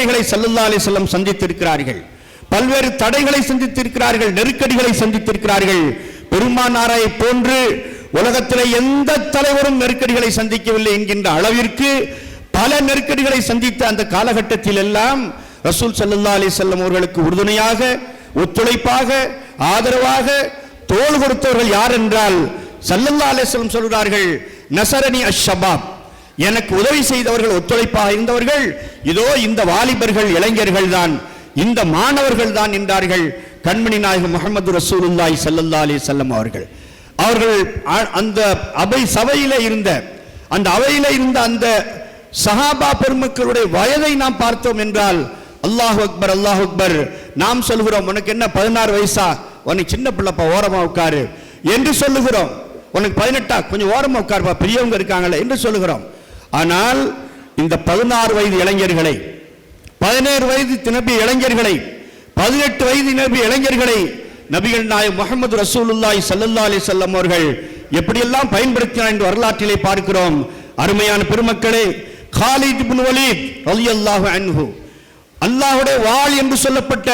சோதனைகளை சல்லல்லா அலி செல்லம் சந்தித்திருக்கிறார்கள். பல்வேறு தடைகளை சந்தித்திருக்கிறார்கள் நெருக்கடிகளை சந்தித்திருக்கிறார்கள். பெருமானாரை போன்று உலகத்தில் எந்த தலைவரும் நெருக்கடிகளை சந்திக்கவில்லை என்கின்ற அளவிற்கு பல நெருக்கடிகளை சந்தித்த அந்த காலகட்டத்தில் எல்லாம் ரசூல் சல்லல்லா அலி செல்லம் அவர்களுக்கு உறுதுணையாக ஒத்துழைப்பாக ஆதரவாக தோல் கொடுத்தவர்கள் யார் என்றால் சல்லல்லா அலிஸ்லம் சொல்கிறார்கள் நசரணி அஷபாப் எனக்கு உதவி செய்தவர்கள் ஒத்துழைப்பாக இருந்தவர்கள் இதோ இந்த வாலிபர்கள் இளைஞர்கள் தான் இந்த மாணவர்கள் தான் என்றார்கள் கண்மணி நாயகம் முகமது ரசூலுல்லாய் ஸல்லல்லாஹு அலி செல்லம் அவர்கள். அவர்கள் அ- அந்த அவை சபையில இருந்த அந்த அவையில இருந்த அந்த சஹாபா பெருமக்களுடைய வயதை நாம் பார்த்தோம் என்றால் அல்லாஹ் அக்பர் அல்லாஹ் அக்பர் நாம் சொல்கிறோம் உனக்கு என்ன பதினாறு வயசா? உனக்கு சின்ன பிள்ளைப்பா ஓரமா உட்காரு. என்று சொல்லுகிறோம். உனக்கு பதினெட்டா? கொஞ்சம் ஓரமா உட்காருப்பா பெரியவங்க இருக்காங்களே என்று சொல்லுகிறோம். ஆனால் இந்த பதினாறு வயது இளைஞர்களை பதினேழு வயது நிரம்பிய இளைஞர்களை பதினெட்டு வயது நிரம்பிய இளைஞர்களை நபிகள் நாயக் முகமது ரசூலுல்லாய் சல்லல்லா அலி வஸல்லம் அவர்கள் எப்படியெல்லாம் பயன்படுத்தினார் என்று வரலாற்றிலே பார்க்கிறோம். அருமையான பெருமக்களே காலித் இப்னு வலீத் அல்லாஹ் அன்ஹு அல்லாஹுடைய வாள் என்று சொல்லப்பட்ட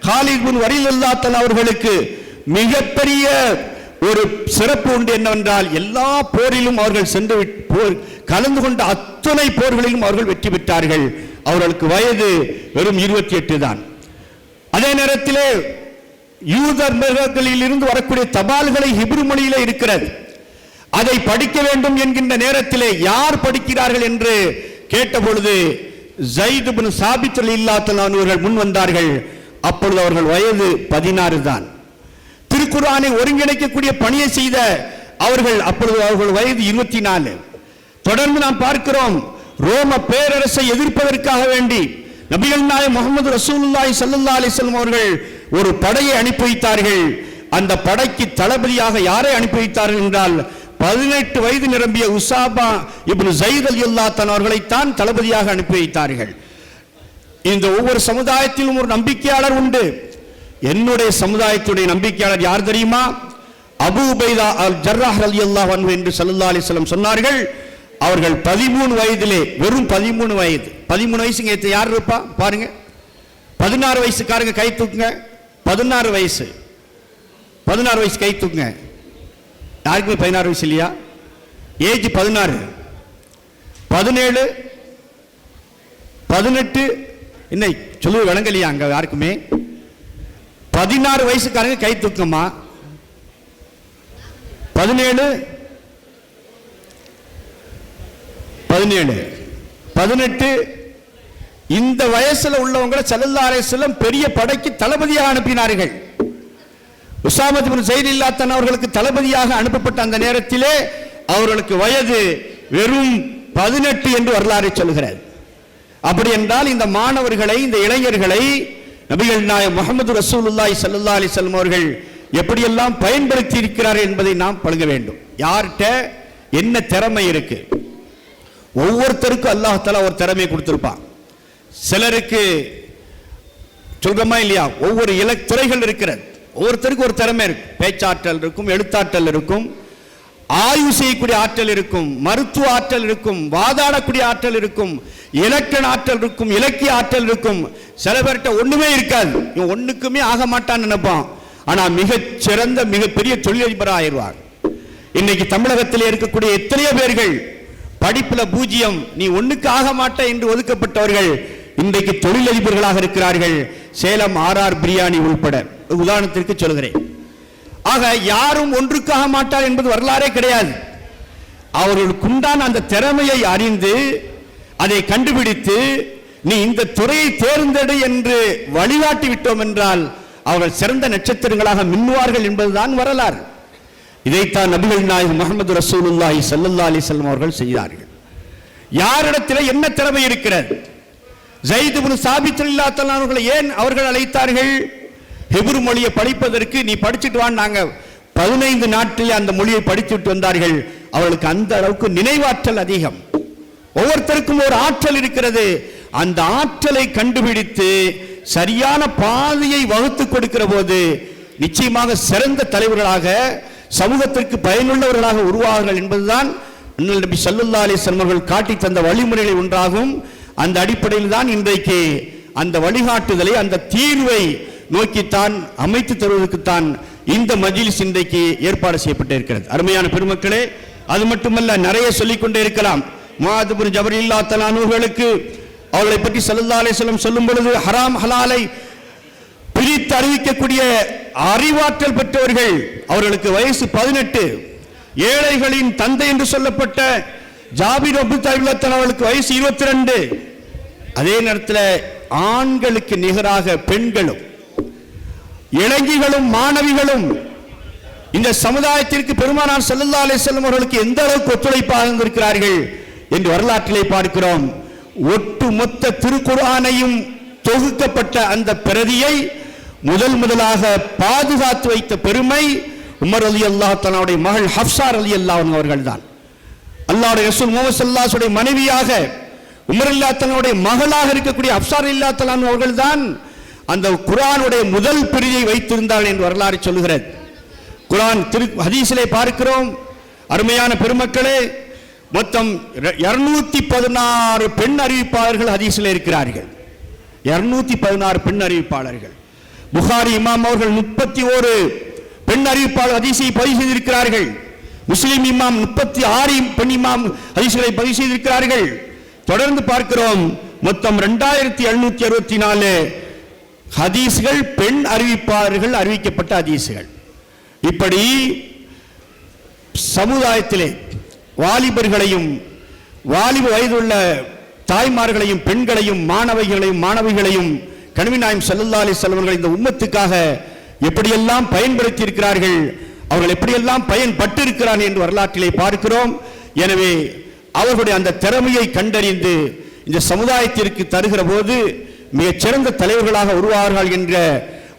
காலித் பின் வலில் அவர்களுக்கு மிகப்பெரிய ஒரு சிறப்பு உண்டு என்னவென்றால் எல்லா போரிலும் அவர்கள் சென்று போர் கலந்து கொண்ட அத்துணை போர்களிலும் அவர்கள் வெற்றி பெற்றார்கள். அவர்களுக்கு வயது வெறும் இருபத்தி எட்டு தான். அதே நேரத்திலே யூதர் மிருகங்களில் இருந்து வரக்கூடிய தபால்களை ஹிப்ரு மொழியிலே இருக்கிறது. அதை படிக்க வேண்டும் என்கின்ற நேரத்திலே யார் படிக்கிறார்கள் என்று கேட்டபொழுது ஜயித் பின் சாபித் இல்லாத்தல் அவர்கள் முன் வந்தார்கள். அப்பொழுது அவர்கள் வயது பதினாறு தான். திருக்குறானை ஒருங்கிணைக்கக்கூடிய பணியை செய்த அவர்கள் அப்பொழுது அவர்கள் வயது இருபத்தி நாலு. தொடர்ந்து நாம் பார்க்கிறோம். ரோம பேரரசை எதிர்ப்பதற்காக வேண்டி நபிகள் நாயகம் முகமது ரசூலுல்லாய் சல்லுல்லா அலிசல்லம் அவர்கள் ஒரு படையை அனுப்பி வைத்தார்கள். அந்த படைக்கு தளபதியாக யாரை அனுப்பி வைத்தார்கள் என்றால் பதினெட்டு வயது நிரம்பிய உசாபா இப்படி ஜயித் ரலியல்லாஹு அவர்களைத்தான் தளபதியாக அனுப்பி வைத்தார்கள். இந்த ஒவ்வொரு சமுதாயத்திலும் ஒரு நம்பிக்கையாளர் உண்டு. என்னுடைய சமுதாயத்துடைய நம்பிக்கையாளர் யார் தெரியுமா? அபு உபைதா அல் ஜர்ராஹ் அலி அல்லாஹ் என்று சல்லா அலிஸ்லம் சொன்னார்கள். அவர்கள் பதிமூணு வயதிலே வெறும் பதிமூணு வயது. பதிமூணு வயசுங்க ஏத்த யார் இருப்பா? பாருங்க. பதினாறு வயசுக்காரங்க கை தூக்குங்க. பதினாறு வயசு. பதினாறு வயசு கை தூக்குங்க. யாருக்குமே பதினாறு வயசு இல்லையா? ஏஜ் பதினாறு. பதினேழு பதினெட்டு என்ன சொல்லுவது விளங்கலையா அங்க யாருக்குமே? பதினாறு வயசுக்காரங்க கை தூக்கமா பதினேழு பதினேழு. பதினெட்டு இந்த வயசுல உள்ளவங்களை சல்லல்லா அலைஹிஸ்ஸலாம் பெரிய படைக்கு தளபதியாக அனுப்பினார்கள். உசாமத் செயல் இல்லாத்தன் அவர்களுக்கு தளபதியாக அனுப்பப்பட்ட அந்த நேரத்திலே அவர்களுக்கு வயது வெறும் பதினெட்டு என்று வரலாறு சொல்கிறார் அப்படி என்றால் இந்த மாணவர்களை இந்த இளைஞர்களை நபிகள் நாயம் முகமது ரசூலுல்லாய் சல்லா அலி செல்லம் அவர்கள் எப்படியெல்லாம் பயன்படுத்தி இருக்கிறார் என்பதை நாம் பழக வேண்டும். யார்கிட்ட என்ன திறமை இருக்கு? ஒவ்வொருத்தருக்கும் அல்லாஹ் ஒரு திறமையை கொடுத்துருப்பான். சிலருக்கு சொல்கிறோமா இல்லையா? ஒவ்வொரு இல துறைகள் இருக்கிறது. ஒவ்வொருத்தருக்கும் ஒரு திறமை இருக்கு பேச்சாற்றல் இருக்கும் எழுத்தாற்றல் இருக்கும் ஆய்வு செய்யக்கூடிய ஆற்றல் இருக்கும் மருத்துவ ஆற்றல் இருக்கும் வாதாடக்கூடிய ஆற்றல் இருக்கும் இலக்கண ஆற்றல் இருக்கும் இலக்கிய ஆற்றல் இருக்கும். சில பேர்கிட்ட ஒண்ணுமே இருக்காது. இவன் ஒண்ணுக்குமே ஆக மாட்டான்னு நினைப்பான். ஆனா மிகச் சிறந்த மிகப்பெரிய தொழிலதிபராக ஆயிடுவார் இன்னைக்கு தமிழகத்தில் இருக்கக்கூடிய எத்தனையோ பேர்கள் படிப்புல பூஜ்ஜியம் நீ ஒண்ணுக்கு ஆக மாட்ட என்று ஒதுக்கப்பட்டவர்கள் இன்றைக்கு தொழிலதிபர்களாக இருக்கிறார்கள். சேலம் ஆர்ஆர் பிரியாணி உள்பட. உதாரணத்திற்கு சொல்கிறேன் ஆக யாரும் ஒன்றுக்காக மாட்டார் என்பது வரலாறே கிடையாது. அவர்களுக்குண்டான அந்த திறமையை அறிந்து அதை கண்டுபிடித்து நீ இந்த துறையை தேர்ந்தெடு என்று வழிகாட்டி விட்டோம் என்றால் அவர்கள் சிறந்த நட்சத்திரங்களாக மின்னுவார்கள் என்பதுதான் வரலாறு. இதைத்தான் நபிகள் நாயகம் முகமது ரசூலுல்லாஹி சல்லல்லா அலைஹி அவர்கள் செய்தார்கள். யாரிடத்தில் என்ன திறமை இருக்கிறது? ஜெயித் குரு சாபித் ரலியல்லாஹு அவர்களை ஏன் அவர்கள் அழைத்தார்கள்? ஹெபுரு மொழியை படிப்பதற்கு நீ படிச்சுட்டு வான்னாங்க பதினைந்து நாட்டில் அந்த மொழியை படித்துட்டு வந்தார்கள். அவர்களுக்கு அந்த அளவுக்கு நினைவாற்றல் அதிகம். ஒவ்வொருத்தருக்கும் ஒரு ஆற்றல் இருக்கிறது. அந்த ஆற்றலை கண்டுபிடித்து சரியான பாதையை வகுத்து கொடுக்கிற போது நிச்சயமாக சிறந்த தலைவர்களாக சமூகத்திற்கு பயனுள்ளவர்களாக உருவாகுங்கள் என்பதுதான் அண்ணல் நபி சல்லுல்லா அலைஹி அவர்கள் காட்டி தந்த வழிமுறைகளில் ஒன்றாகும். அந்த அடிப்படையில் தான் இன்றைக்கு அந்த வழிகாட்டுதலை அந்த தீர்வை நோக்கித்தான் அமைத்து தருவதற்குத்தான் இந்த மஜ்லிஸ் இன்றைக்கு ஏற்பாடு செய்யப்பட்டிருக்கிறது அருமையான பெருமக்களே அது மட்டுமல்ல நிறைய சொல்லிக்கொண்டே இருக்கலாம். முஆதுபின் ஜபரில்லா தலானுகளுக்கு அவர்களை பற்றி சல்லா அலைஹிஸ்ஸலாம் சொல்லும் பொழுது ஹராம் ஹலாலை பிரித்து அறிவிக்கக்கூடிய அறிவாற்றல் பெற்றவர்கள். அவர்களுக்கு வயசு பதினெட்டு. ஏழைகளின் தந்தை என்று சொல்லப்பட்ட ஜாபிர் அபு தாபிலத்தன் அவர்களுக்கு வயசு இருபத்தி ரெண்டு அதே நேரத்தில் ஆண்களுக்கு நிகராக பெண்களும் இளைஞர்களும் மாணவிகளும் இந்த சமுதாயத்திற்கு பெருமானார் செல்லல்லா அலே செல்லும் அவர்களுக்கு எந்த அளவுக்கு ஒத்துழைப்பாக இருந்திருக்கிறார்கள் என்று வரலாற்றிலே பார்க்கிறோம். ஒட்டுமொத்த திருக்குறானையும் தொகுக்கப்பட்ட அந்த பிரதியை முதல் முதலாக பாதுகாத்து வைத்த பெருமை உமர் அலி அல்லாஹ் தன்னுடைய மகள் ஹப்சார் அலி அல்லாஹ் அவர்கள் தான் அல்லாஹ்வுடைய ரசூல் முகமது மனைவியாக உமர் அல்லா தன்னுடைய மகளாக இருக்கக்கூடிய அப்சார் இல்லா தலான் அவர்கள் தான் அந்த குரானுடைய முதல் பிரிவை வைத்திருந்தாள் என்று வரலாறு சொல்லுகிறது. குரான் திரு ஹதீஸிலே பார்க்கிறோம் அருமையான பெருமக்களே மொத்தம் இருநூத்தி பதினாறு பெண் அறிவிப்பாளர்கள் ஹதீஸில் இருக்கிறார்கள். இருநூத்தி பதினாறு பெண் அறிவிப்பாளர்கள். புகாரி இமாம் அவர்கள் முப்பத்தி ஒரு பெண் அறிவிப்பாளர் அதிசயை பதிவு செய்திருக்கிறார்கள். முஸ்லிம் இமாம் முப்பத்தி ஆறு பெண் இமாம் அதிசயங்களை பதிவு செய்திருக்கிறார்கள். தொடர்ந்து பார்க்கிறோம். மொத்தம் ரெண்டாயிரத்தி எழுநூத்தி அறுபத்தி நாலு ஹதீஸ்கள் பெண் அறிவிப்பாளர்கள் அறிவிக்கப்பட்ட ஹதீஸ்கள். இப்படி சமுதாயத்திலே வாலிபர்களையும் வாலிப வயதுள்ள தாய்மார்களையும் பெண்களையும் மாணவிகளையும் மாணவிகளையும் கணிவிநாயம் செல்லல்லா அலி செல்வர்கள் இந்த உம்மத்துக்காக எப்படியெல்லாம் பயன்படுத்தி இருக்கிறார்கள் அவர்கள் எப்படியெல்லாம் பயன்பட்டு இருக்கிறார்கள் என்று வரலாற்றிலே பார்க்கிறோம். எனவே அவர்களுடைய அந்த திறமையை கண்டறிந்து இந்த சமுதாயத்திற்கு தருகிற போது மிகச்சிறந்த தலைவர்களாக உருவார்கள் என்ற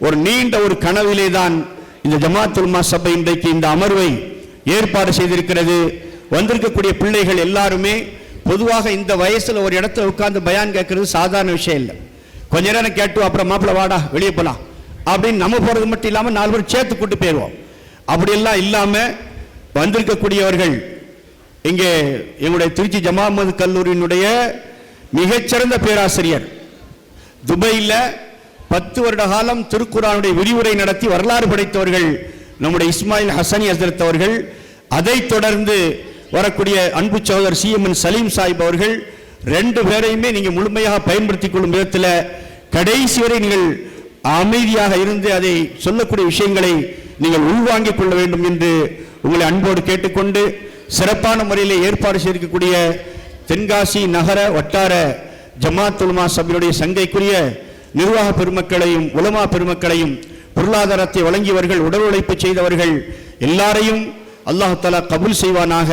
ஒரு நீண்ட ஒரு கனவிலே தான் இந்த ஜமாத்துல்மா சபை இன்றைக்கு இந்த அமர்வை ஏற்பாடு செய்திருக்கிறது. வந்திருக்கக்கூடிய பிள்ளைகள் எல்லாருமே பொதுவாக இந்த வயசுல ஒரு இடத்துல உட்கார்ந்து பயான் கேட்கறது சாதாரண விஷயம் இல்லை. கொஞ்ச நேரம் கேட்டு அப்புறம் மாப்பிள்ள வாடா வெளியே போலாம். அப்படின்னு நம்ம போறது மட்டும் இல்லாமல் நாலு பேர் சேர்த்து கூட்டு போயிடுவோம் அப்படியெல்லாம் இல்லாம வந்திருக்கக்கூடியவர்கள் இங்கே எங்களுடைய திருச்சி ஜமாமது கல்லூரியினுடைய மிகச்சிறந்த பேராசிரியர். துபையில் பத்து வருட காலம் திருக்குறானுடைய விரிவுரை நடத்தி வரலாறு படைத்தவர்கள் நம்முடைய இஸ்மாயில் ஹசனி ஹசரத் அவர்கள். அதைத் தொடர்ந்து வரக்கூடிய அன்பு சகோதரர் சிஎம்என் சலீம் சாஹிப் அவர்கள் ரெண்டு பேரையுமே நீங்க முழுமையாக பயன்படுத்திக் கொள்ளும் விதத்தில் கடைசி வரை நீங்கள் அமைதியாக இருந்து அதை சொல்லக்கூடிய விஷயங்களை நீங்கள் உள்வாங்கிக் கொள்ள வேண்டும் என்று உங்களை அன்போடு கேட்டுக்கொண்டு சிறப்பான முறையில் ஏற்பாடு செய்திருக்கக்கூடிய தென்காசி நகர வட்டார ஜமாத் உலமா சபையுடைய சங்கைக்குரிய நிர்வாக பெருமக்களையும் உலமா பெருமக்களையும் பொருளாதாரத்தை வழங்கியவர்கள் உடல் உழைப்பு செய்தவர்கள் எல்லாரையும் அல்லாஹ் கபுல் செய்வானாக.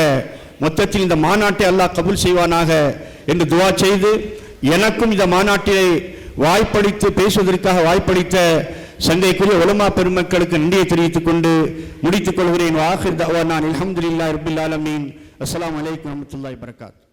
மொத்தத்தில் இந்த மாநாட்டை அல்லாஹ் கபுல் செய்வானாக. என்று துவா செய்து எனக்கும் இந்த மாநாட்டிலே வாய்ப்பளித்து பேசுவதற்காக வாய்ப்பளித்த சங்கைக்குரிய உலமா பெருமக்களுக்கு நன்றியை தெரிவித்துக் கொண்டு முடித்துக் கொள்கிறேன். வாஹிர் தவா நான் ரப்பில் ஆலமீன். அஸ்லாம் வலைக்கம் வரமத்துல்லாய் வபரகாத்துஹு